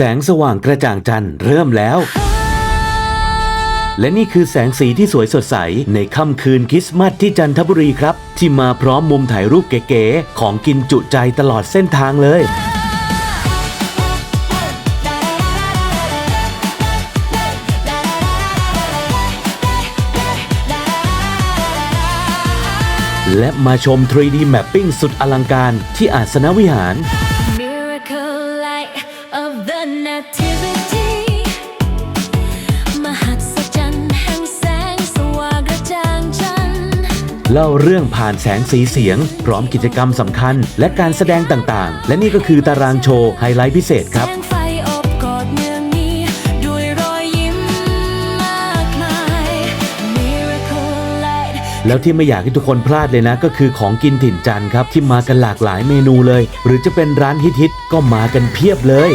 แสงสว่างกระจ่างจันทร์เริ่มแล้ว และนี่คือแสงสีที่สวยสดใส ในค่ำคืนคริสต์มาสที่จันทบุรีครับ ที่มาพร้อมมุมถ่ายรูปเก๋ๆ ของกินจุใจตลอดเส้นทางเลยและมาชม 3D Mapping สุดอลังการที่อาสนวิหาร of the nativity มหัศจรรย์แห่งแสงสว่างกระจ่างชันเล่าเรื่องผ่านแสงสีเสียง พร้อมกิจกรรมสำคัญ และการแสดงต่างๆ และนี่ก็คือตารางโชว์ไฮไลท์พิเศษครับ แล้วที่ไม่อยากให้ทุกคนพลาดเลยนะ ก็คือของกินถิ่นจันครับที่มากันหลากหลายเมนูเลย หรือจะเป็นร้านฮิตๆก็มากันเพียบเลย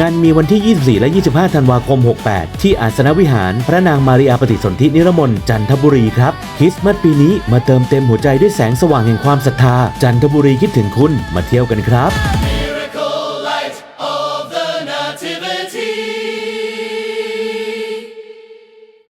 งานมีวันที่ 24 และ 25 ธันวาคม 68 ที่อาสนวิหาร พระนางมารีอาปฏิสนธินิรมนจันทบุรีครับคริสต์มาสปีนี้มาเติมเต็มหัวใจด้วยแสงสว่างแห่งความศรัทธา จันทบุรีคิดถึงคุณมาเที่ยวกันครับ